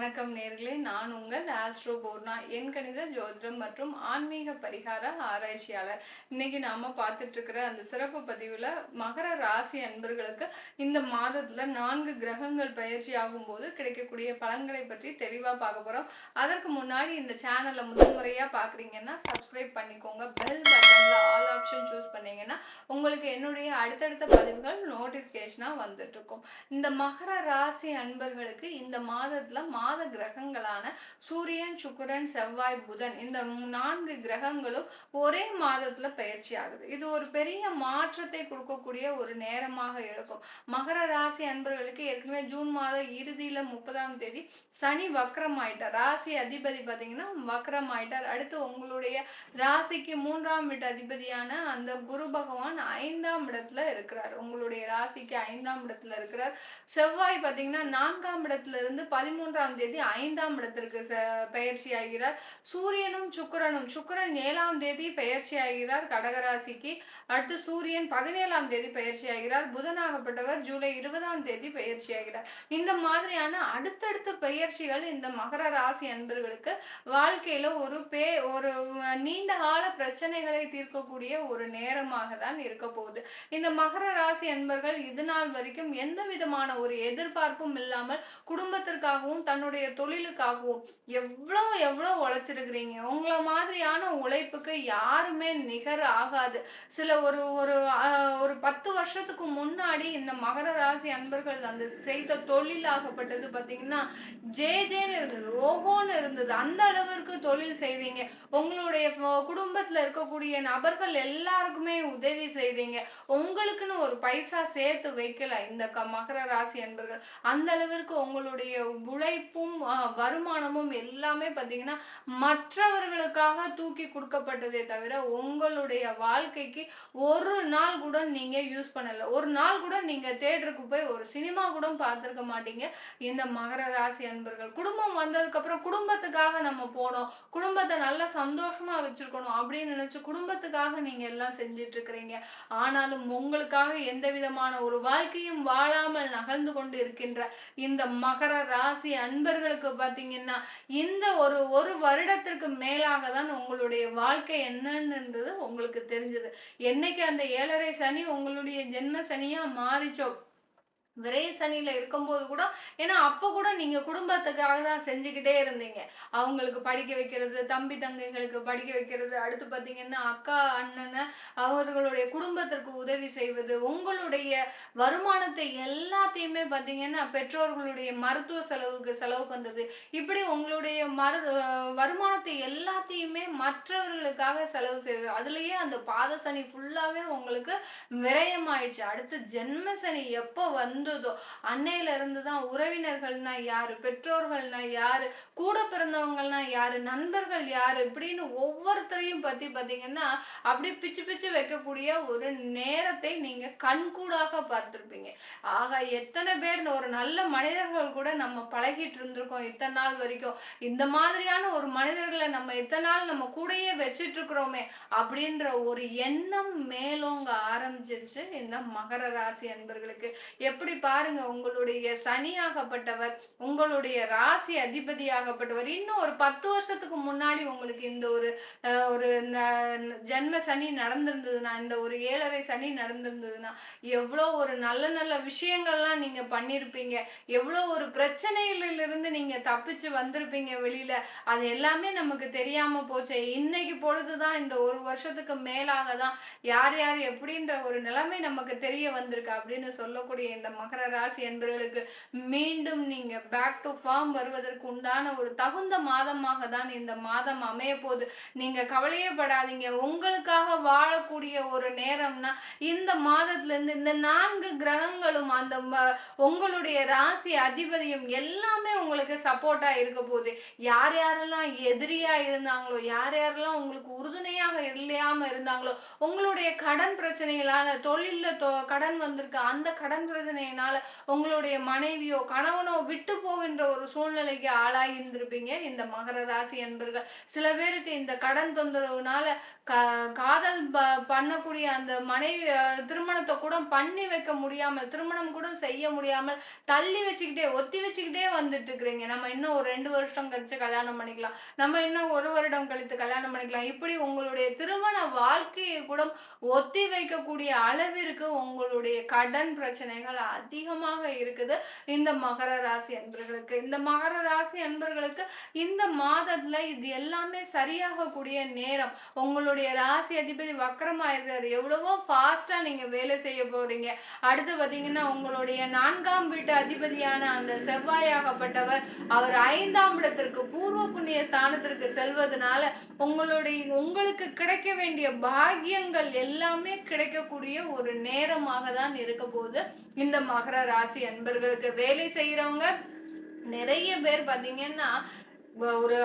வணக்கம் நேர்களே. நான் உங்கள் ஆஸ்ட்ரோ போர்னா என் கணித ஜோதிடம் மற்றும் ஆன்மீக பரிகார ஆராய்ச்சியாளர். இன்னைக்கு நாம பார்த்துட்டு இருக்கிற அந்த சிறப்பு பதிவில் மகர ராசி அன்பர்களுக்கு இந்த மாதத்துல நான்கு கிரகங்கள் பயிற்சி ஆகும்போது கிடைக்கக்கூடிய பலன்களை பற்றி தெளிவாக பார்க்க போறோம். அதற்கு முன்னாடி இந்த சேனலை முதன்முறையா பார்க்குறீங்கன்னா சப்ஸ்கிரைப் பண்ணிக்கோங்க. பெல் பட்டன்ல ஆல் ஆப்ஷன் சூஸ் பண்ணீங்கன்னா உங்களுக்கு என்னுடைய அடுத்தடுத்த பதிவுகள் நோட்டிஃபிகேஷனாக வந்துட்டு இருக்கும். இந்த மகர ராசி அன்பர்களுக்கு இந்த மாதத்துல மாத கிரகங்களான சூரியன் சுக்கிரன் செவ்வாய் புதன் இந்த நான்கு கிரகங்களும் ஒரே மாதத்துல பயிற்சி ஆகுது. இது ஒரு பெரிய மாற்றத்தை கொடுக்கக்கூடிய ஒரு நேரமாக இருக்கும். மகர ராசி அன்பர்களுக்கு ஏற்கனவே ஜூன் மாதம் இறுதியில முப்பதாம் தேதி சனி வக்ரம் ஆயிட்டார். ராசி அதிபதி பாத்தீங்கன்னா வக்ரம் ஆயிட்டார். அடுத்து உங்களுடைய ராசிக்கு மூன்றாம் வீட்டு அதிபதியான அந்த குரு பகவான் ஐந்தாம் இடத்துல இருக்கிறார். உங்களுடைய ராசிக்கு ஐந்தாம் இடத்துல இருக்கிறார். செவ்வாய் பார்த்தீங்கன்னா நான்காம் இடத்துல இருந்து பதிமூன்றாம் தேதி ஐந்தாம் இடத்திற்கு பயிற்சி ஆகிறார் சூரியனும் சுக்கிரனும் சுக்கிரன் ஏழாம் தேதி பயிற்சி ஆகிறார் கடகராசிக்கு. அடுத்து சூரியன் பதினேழாம் தேதி பயிற்சி ஆகிறார் புதனாகப்பட்டவர் ஜூலை இருபதாம் தேதி பயிற்சி ஆகிறார் இந்த மாதிரியான அடுத்தடுத்த பயிற்சிகள் இந்த மகர ராசி அன்பர்களுக்கு வாழ்க்கையில ஒரு பே ஒரு நீண்ட கால பிரச்சனைகளை தீர்க்கக்கூடிய ஒரு நேரமாக தான் இருக்க போகுது. இந்த மகர ராசி அன்பர்கள் இது நாள் வரைக்கும் எந்த விதமான ஒரு எதிர்பார்ப்பும் இல்லாமல் குடும்பத்திற்காகவும் தன்னுடைய தொழிலுக்காகவும் எவ்வளோ எவ்வளோ உழைச்சிருக்கிறீங்க? உங்களை மாதிரியான உழைப்புக்கு யாருமே நிகர் ஆகாது. சில ஒரு ஒரு ஒரு பத்து வருஷத்துக்கு முன்னாடி இந்த மகர ராசி அன்பர்கள் அந்த செய்த தொழிலாகப்பட்டது பார்த்தீங்கன்னா ஜே ஜேன்னு இருந்தது ஓஹோன்னு இருந்தது. அந்த அளவிற்கு தொழில் செய்தீங்க. உங்களுடைய குடும்பத்தில் இருக்கக்கூடிய நபர்கள் எல்லாருக்குமே உதவி செய்தீங்க. உங்களுக்குன்னு ஒரு பைசா சேர்த்து வைக்கல இந்த க மகர ராசி அன்பர்கள். அந்த அளவிற்கு உங்களுடைய உழைப்பும் வருமானமும் எல்லாமே பார்த்தீங்கன்னா மற்றவர்களுக்காக தூக்கி கொடுக்கப்பட்டதே தவிர உங்களுடைய வாழ்க்கைக்கு ஒரு நாள் கூட நீங்க யூஸ் பண்ணலை. ஒரு நாள் கூட நீங்க தேட்டருக்கு போய் ஒரு சினிமா கூட பார்த்துருக்க மாட்டீங்க. இந்த மகர ராசி அன்பர்கள் குடும்பம் வந்ததுக்கு அப்புறம் குடும்பத்துக்காக நம்ம போனோம். குடும்பத்தை நல்லா சந்தோஷமா வச்சிருக்கணும் அப்படின்னு நினைச்சு குடும்பத்துக்காக நீங்க எல்லாம் செஞ்சிட்ருக்கிறீங்க ஆனாலும் உங்களுக்காக எந்த விதமான ஒரு வாழ்க்கையும் வாழாமல் நகர்ந்து கொண்டு இருக்கின்ற இந்த மகர ராசி நண்பர்களுக்கு பார்த்தீங்கன்னா இந்த ஒரு ஒரு வருடத்திற்கு மேலாக தான் உங்களுடைய வாழ்க்கை என்னன்னுன்றது உங்களுக்கு தெரிஞ்சது. என்னைக்கு அந்த ஏழரை சனி உங்களுடைய ஜென்ம சனியா மாறிச்சோ விரை சனியில இருக்கும்போது கூட ஏன்னா அப்போ கூட நீங்கள் குடும்பத்துக்காக தான் செஞ்சுக்கிட்டே இருந்தீங்க. அவங்களுக்கு படிக்க வைக்கிறது தம்பி தங்கைகளுக்கு படிக்க வைக்கிறது அடுத்து பார்த்தீங்கன்னா அக்கா அண்ணனை அவர்களுடைய குடும்பத்திற்கு உதவி செய்வது உங்களுடைய வருமானத்தை எல்லாத்தையுமே பார்த்தீங்கன்னா பெற்றோர்களுடைய மருத்துவ செலவுக்கு செலவு பண்ணுறது இப்படி உங்களுடைய மரு வருமானத்தை எல்லாத்தையுமே மற்றவர்களுக்காக செலவு செய்வது அதுலேயே அந்த பாத சனி ஃபுல்லாகவே உங்களுக்கு விரயமாயிடுச்சு. அடுத்து ஜென்ம சனி எப்போ வந்ததோ அன்னையில இருந்து தான் உறவினர்கள்னா யாரு பெற்றோர்கள்னா யாரு கூட பிறந்தவங்கள்னா யாரு நண்பர்கள் யாரு இப்படின்னு ஒவ்வொருத்தரையும் பத்தி பாத்தீங்கன்னா அப்படி பிச்சு பிச்சு வைக்கக்கூடிய ஒரு நேரத்தை நீங்க கண்கூடாக பார்த்துருப்பீங்க. ஆக எத்தனை பேர் ஒரு நல்ல மனிதர்கள் கூட நம்ம பழகிட்டு இருந்திருக்கோம் இத்தனை நாள் வரைக்கும். இந்த மாதிரியான ஒரு மனிதர்களை நம்ம இத்தனை நாள் நம்ம கூடயே வச்சுட்டு இருக்கிறோமே அப்படின்ற ஒரு எண்ணம் மேலோங்க ஆரம்பிச்சிருச்சு இந்த மகர ராசி அன்பர்களுக்கு. எப்படி பாருங்க உங்களுடைய சனியாகப்பட்டவர் உங்களுடைய ராசி அதிபதியாகப்பட்டவர் இன்னும் ஒரு பத்து வருஷத்துக்கு முன்னாடி உங்களுக்கு இந்த ஒரு ஒரு ந- ஜென்ம சனி நடந்திருந்ததுன்னா இந்த ஒரு ஏழரை சனி நடந்திருந்ததுன்னா எவ்வளோ ஒரு நல்ல நல்ல விஷயங்கள்லாம் நீங்க பண்ணியிருப்பீங்க எவ்வளோ ஒரு பிரச்சனைகளிலிருந்து நீங்க தப்பிச்சு வந்திருப்பீங்க வெளியில. அது எல்லாமே நமக்கு தெரியாம போச்சு. இன்னைக்கு பொழுதுதான் இந்த ஒரு வருஷத்துக்கு மேலாக தான் யார் யார் எப்படின்ற ஒரு நிலைமை நமக்கு தெரிய வந்திருக்கு அப்படின்னு சொல்லக்கூடிய இந்த மகர ராசி என்பவர்களுக்கு மீண்டும் நீங்க பேக் டு ஃபார்ம் வருவதற்கு உண்டான ஒரு தகுந்த மாதமாக தான் இந்த மாதம் அமைய போகுது. நீங்க கவலையே படாதீங்க. உங்களுக்காக வாழக்கூடிய ஒரு நேரம்னா இந்த மாதத்துல இருந்து இந்த நான்கு கிரகங்களும் அந்த ம- உங்களுடைய ராசி அதிபதியும் எல்லாமே உங்களுக்கு சப்போர்ட்டா இருக்க போகுது. யார் யாரெல்லாம் எதிரியா இருந்தாங்களோ யார் யாரெல்லாம் உங்களுக்கு உறுதுணையாக இல்லையாம இருந்தாங்களோ உங்களுடைய கடன் பிரச்சனைகளான தொழில்ல தொ- கடன் வந்திருக்கு. அந்த கடன் பிரச்சனையினால உங்களுடைய மனைவியோ கணவனோ விட்டு போகின்ற ஒரு சூழ்நிலைக்கு ஆளாகி இருந்திருப்பீங்க. இந்த மகர ராசி என்பர்கள் சில பேருக்கு இந்த கடன் தொந்தரவுனால காதல் ப பண்ணக்கூடிய அந்த மனைவி திருமணத்தை கூட பண்ணி வைக்க முடியாமல் திருமணம் கூட செய்ய முடியாமல் தள்ளி வச்சுக்கிட்டே ஒத்தி வச்சுக்கிட்டே வந்துட்டு இருக்கிறீங்க நம்ம நம்ம இன்னும் ஒரு ரெண்டு வருஷம் கழிச்சு கல்யாணம் பண்ணிக்கலாம். நம்ம இன்னும் ஒரு வருடம் கழித்து கல்யாணம் பண்ணிக்கலாம். இப்படி உங்களுடைய திருமண வாழ்க்கையை கூட ஒத்தி வைக்கக்கூடிய அளவிற்கு உங்களுடைய கடன் பிரச்சனைகள் அதிகமாக இருக்குது. இந்த மகர ராசி அன்பர்களுக்கு இந்த மகர ராசி அன்பர்களுக்கு இந்த மாதத்துல இது எல்லாமே சரியாகக்கூடிய நேரம். உங்களுடைய ராசி அதிபதி வக்கரமா இருக்காரு. எவ்வளவோ ஃபாஸ்டா நீங்க வேலை செய்ய போறீங்க. அடுத்து பாத்தீங்கன்னா உங்களுடைய நான்காம் வீட்டு அதிபதியான அந்த செவ்வாயாகப்பட்டவர் அவர் ஐந்தாம் இடத்திற்கு பூர்வ புண்ணிய ஸ்தானத்திற்கு செல்வதனால உங்களுடைய உங்களுக்கு கிடைக்க வேண்டிய பாகியங்கள் எல்லாமே கிடைக்கக்கூடிய ஒரு நேரமாக தான் இருக்க போது இந்த மகர ராசி அன்பர்களுக்கு வேலை செய்யறவங்க நிறைய பேர் பார்த்தீங்கன்னா ஒரு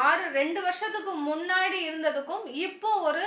ஆறு ரெண்டு வருஷத்துக்கு முன்னாடி இருந்ததுக்கும் இப்போ ஒரு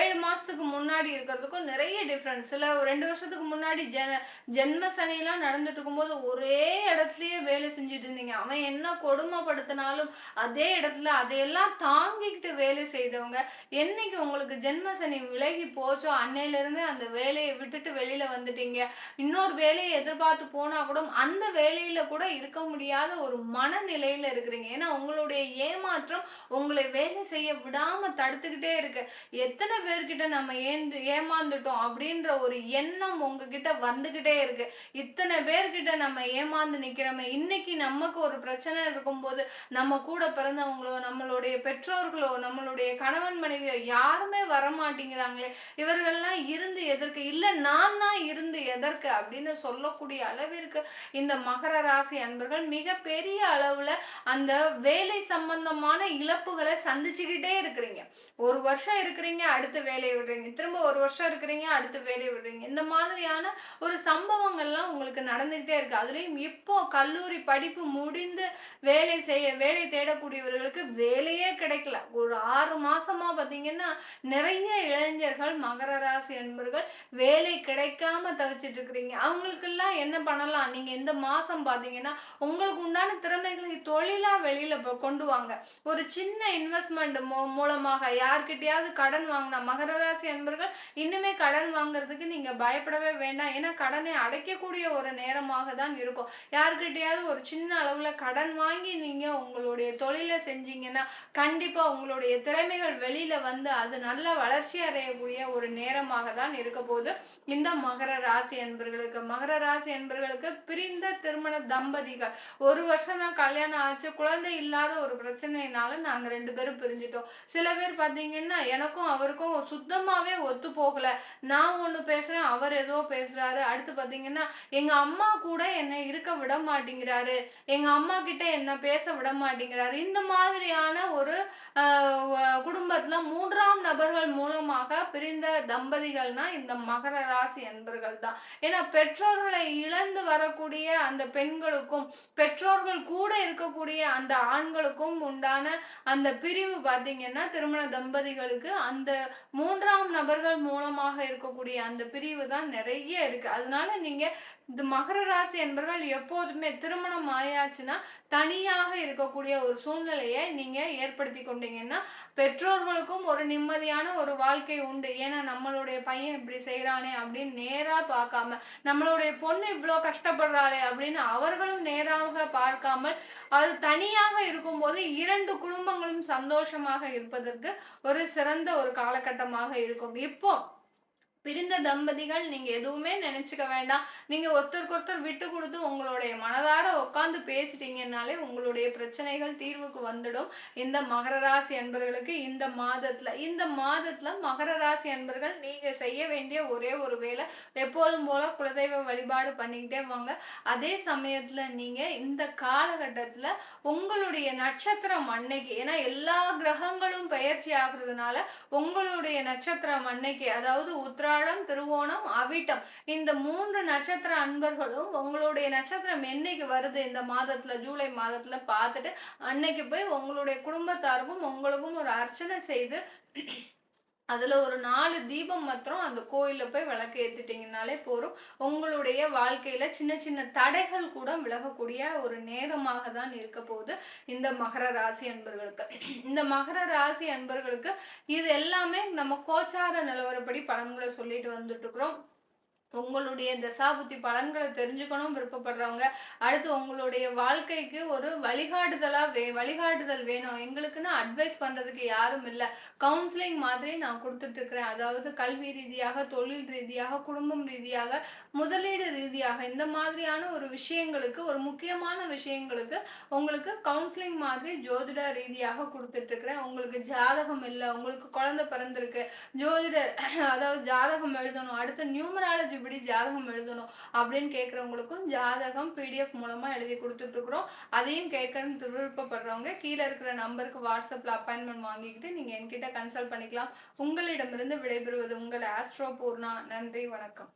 ஏழு மாதத்துக்கு முன்னாடி இருக்கிறதுக்கும் நிறைய டிஃப்ரென்ஸ் சில ஒரு ரெண்டு வருஷத்துக்கு முன்னாடி ஜென ஜென்ம சனிலாம் நடந்துட்டு இருக்கும்போது ஒரே இடத்துலயே வேலை செஞ்சுட்டு இருந்தீங்க. அவன் என்ன கொடுமைப்படுத்தினாலும் அதே இடத்துல அதையெல்லாம் தாங்கிக்கிட்டு வேலை செய்தவங்க. என்னைக்கு உங்களுக்கு ஜென்ம சனி விலகி போச்சோ அன்னையிலேருந்து அந்த வேலையை விட்டுட்டு வெளியில் வந்துட்டீங்க. இன்னொரு வேலையை எதிர்பார்த்து போனால் கூட அந்த வேலையில் கூட இருக்க முடியாத ஒரு மனநிலையில் இருக்கிறீங்க. ஏன்னா உங்களுடைய ஏமாற்றம் உங்களை வேலை செய்ய விடாமல் தடுத்துக்கிட்டே இருக்கு. எத்தனை பேர்கிட்ட நம்ம ஏந்து ஏமாந்துட்டோம் அப்படின்ற ஒரு எண்ணம் உங்ககிட்ட வந்துகிட்டே இருக்கு. இத்தனை பேர்கிட்ட நம்ம ஏமாந்து நிக்கிறோமே இன்னைக்கு நமக்கு ஒரு பிரச்சனை இருக்கும்போது நம்ம கூட பிறந்தவங்களோ நம்மளுடைய பெற்றோர்களோ நம்மளுடைய கணவன் மனைவியோ யாருமே வர மாட்டேங்கிறாங்களே இவர்கள்லாம் இருந்து எதற்கு? இல்லை நான் தான் இருந்து எதற்கு அப்படின்னு சொல்லக்கூடிய அளவிற்கு இந்த மகர ராசி அன்பர்கள் மிக பெரிய அளவுல அந்த வேலை சம்பந்தமான இழப்புகளை சந்திச்சுக்கிட்டே இருக்கிறீங்க. ஒரு வருஷம் இருக்கிறீங்க அடுத்த வேலையை விடுறீங்க. திரும்ப ஒரு வருஷம் இருக்கிறீங்க அடுத்த வேலையை விடுறீங்க. இந்த மாதிரியான ஒரு சம்பவங்கள்லாம் உங்களுக்கு நடந்துக்கிட்டே இருக்குது அதுலேயும் இப்போ கல்லூரி படிப்பு முடிந்து வேலை செய்ய வேலை தேடக்கூடியவர்களுக்கு வேலையே கிடைக்கல. ஒரு ஆறு மாதமாக பார்த்தீங்கன்னா நிறைய இளைஞர்கள் மகர ராசி என்பர்கள் வேலை கிடைக்காம தவிச்சிட்டு இருக்கிறீங்க. அவங்களுக்கெல்லாம் என்ன பண்ணலாம்? நீங்கள் இந்த மாதம் பார்த்தீங்கன்னா உங்களுக்கு உண்டான திறமைகளை தொழிலாக வெளியில் கொண்டு வாங்க. ஒரு சின்ன இன்வெஸ்ட்மெண்ட் மூலமாக யார்கிட்டயாவது கடன் வாங்கினா மகர ராசி அன்பர்கள் இன்னுமே கடன் வாங்குறதுக்கு நீங்க பயப்படவே வேண்டாம். ஏன்னா கடனை அடைக்கக்கூடிய ஒரு நேரமாக தான் இருக்கும். யார்கிட்டயாவது ஒரு சின்ன அளவுல கடன் வாங்கி நீங்க உங்களுடைய தொழிலை செஞ்சீங்கன்னா கண்டிப்பாக உங்களுடைய திறமைகள் வெளியில வந்து அது நல்ல வளர்ச்சி அடையக்கூடிய ஒரு நேரமாக தான் இருக்க போது இந்த மகர ராசி என்பர்களுக்கு மகர ராசி அன்பர்களுக்கு பிரிந்த திருமண தம்பதிகள். ஒரு வருஷம் தான் கல்யாணம் ஆச்சு. குழந்தை இல்லாத ஒரு பிரச்சனையினால நாங்க ரெண்டு பேரும் பிரிஞ்சிட்டோம். சில பேர் பார்த்தீங்கன்னா எனக்கும் அவருக்கும் சுத்தமாவே ஒத்து போகல. நான் ஒண்ணு பேசுறேன் அவர் ஏதோ பேசுறாரு. அடுத்து பாத்தீங்கன்னா எங்க அம்மா கூட என்னை இருக்க விட மாட்டேங்கிறாரு. எங்க அம்மா கிட்ட என்ன பேச விட மாட்டேங்கிறாரு. இந்த மாதிரியான ஒரு குடும்பத்தில் குடும்பத்துல மூன்றாம் நபர்கள் மூலமாக பிரிந்த தம்பதிகள்னா இந்த மகர ராசி என்பர்கள் தான் ஏன்னா பெற்றோர்களை இழந்து வரக்கூடிய அந்த பெண்களுக்கும் பெற்றோர்கள் கூட இருக்கக்கூடிய அந்த ஆண்களுக்கும் உண்டான அந்த பிரிவு பார்த்தீங்கன்னா திருமண தம்பதிகளுக்கு அந்த மூன்றாம் நபர்கள் மூலமாக இருக்கக்கூடிய அந்த பிரிவு தான் நிறைய இருக்கு. அதனால நீங்க இந்த மகர ராசி என்பவர்கள் எப்போதுமே திருமணம் ஆயாச்சுன்னா தனியாக இருக்கக்கூடிய ஒரு சூழ்நிலையை நீங்க ஏற்படுத்தி கொண்டீங்கன்னா பெற்றோர்களுக்கும் ஒரு நிம்மதியான ஒரு வாழ்க்கை உண்டு. ஏன்னா நம்மளுடைய பையன் இப்படி செய்யறானே அப்படின்னு நேரா பார்க்காம நம்மளுடைய பொண்ணு இவ்வளோ கஷ்டப்படுறாளே அப்படின்னு அவர்களும் நேராக பார்க்காமல் அது தனியாக இருக்கும்போது இரண்டு குடும்பங்களும் சந்தோஷமாக இருப்பதற்கு ஒரு சிறந்த ஒரு காலகட்டமாக இருக்கும். இப்போ பிரிந்த தம்பதிகள் நீங்கள் எதுவுமே நினச்சிக்க வேண்டாம். நீங்கள் ஒருத்தருக்கு ஒருத்தர் விட்டு கொடுத்து உங்களுடைய மனதார உட்காந்து பேசிட்டீங்கன்னாலே உங்களுடைய பிரச்சனைகள் தீர்வுக்கு வந்துடும். இந்த மகர ராசி அன்பர்களுக்கு இந்த மாதத்தில் இந்த மாதத்தில் மகர ராசி அன்பர்கள் நீங்கள் செய்ய வேண்டிய ஒரே ஒரு வேலை எப்போதும் போல குலதெய்வ வழிபாடு பண்ணிக்கிட்டே வாங்க. அதே சமயத்தில் நீங்கள் இந்த காலகட்டத்தில் உங்களுடைய நட்சத்திரம் அன்னைக்கு ஏன்னா எல்லா கிரகங்களும் பயிற்சி ஆகுறதுனால உங்களுடைய நட்சத்திரம் அன்னைக்கு அதாவது உத்ராடம் திருவோணம் அவிட்டம். இந்த மூன்று நட்சத்திர அன்பர்களும் உங்களுடைய நட்சத்திரம் என்னைக்கு வருது? இந்த மாதத்துல ஜூலை மாதத்துல பார்த்துட்டு அன்னைக்கு போய் உங்களுடைய குடும்பத்தாருக்கும் உங்களுக்கும் ஒரு அர்ச்சனை செய்து அதில் ஒரு நாலு தீபம் மாத்திரம் அந்த கோயிலில் போய் விளக்கு ஏற்றிட்டிங்கனாலே போதும். உங்களுடைய வாழ்க்கையில் சின்ன சின்ன தடைகள் கூட விலகக்கூடிய ஒரு நேரமாக தான் இருக்க போகுது இந்த மகர ராசி அன்பர்களுக்கு. இந்த மகர ராசி அன்பர்களுக்கு இது எல்லாமே நம்ம கோச்சார நிலவரப்படி பலன்களை சொல்லிட்டு வந்துட்டு இருக்கிறோம் உங்களுடைய தசாபுத்தி பலன்களை தெரிஞ்சுக்கணும் விருப்பப்படுறவங்க. அடுத்து உங்களுடைய வாழ்க்கைக்கு ஒரு வழிகாட்டுதலாக வே வழிகாட்டுதல் வேணும். எங்களுக்குன்னு அட்வைஸ் பண்றதுக்கு யாரும் இல்லை. கவுன்சிலிங் மாதிரி நான் கொடுத்துட்டு இருக்கிறேன் அதாவது கல்வி ரீதியாக தொழில் ரீதியாக குடும்பம் ரீதியாக முதலீடு ரீதியாக இந்த மாதிரியான ஒரு விஷயங்களுக்கு ஒரு முக்கியமான விஷயங்களுக்கு உங்களுக்கு கவுன்சிலிங் மாதிரி ஜோதிட ரீதியாக கொடுத்துட்டு இருக்கிறேன் உங்களுக்கு ஜாதகம் இல்லை. உங்களுக்கு குழந்தை பிறந்திருக்கு. ஜோதிடர் அதாவது ஜாதகம் எழுதணும். அடுத்து நியூமராலஜி இப்படி ஜாதகம் எழுதணும் அப்படின்னு கேட்குறவங்களுக்கும் ஜாதகம் பிடிஎஃப் மூலமாக எழுதி கொடுத்துட்ருக்குறோம் அதையும் கேட்கணும்னு விருப்பப்படுறவங்க கீழே இருக்கிற நம்பருக்கு வாட்ஸ்அப்பில் அப்பாயின்மெண்ட் வாங்கிக்கிட்டு நீங்கள் என்கிட்ட கன்சல்ட் பண்ணிக்கலாம். உங்களிடமிருந்து விடைபெறுவது உங்கள் ஆஸ்ட்ரோ பூர்ணா நன்றி வணக்கம்.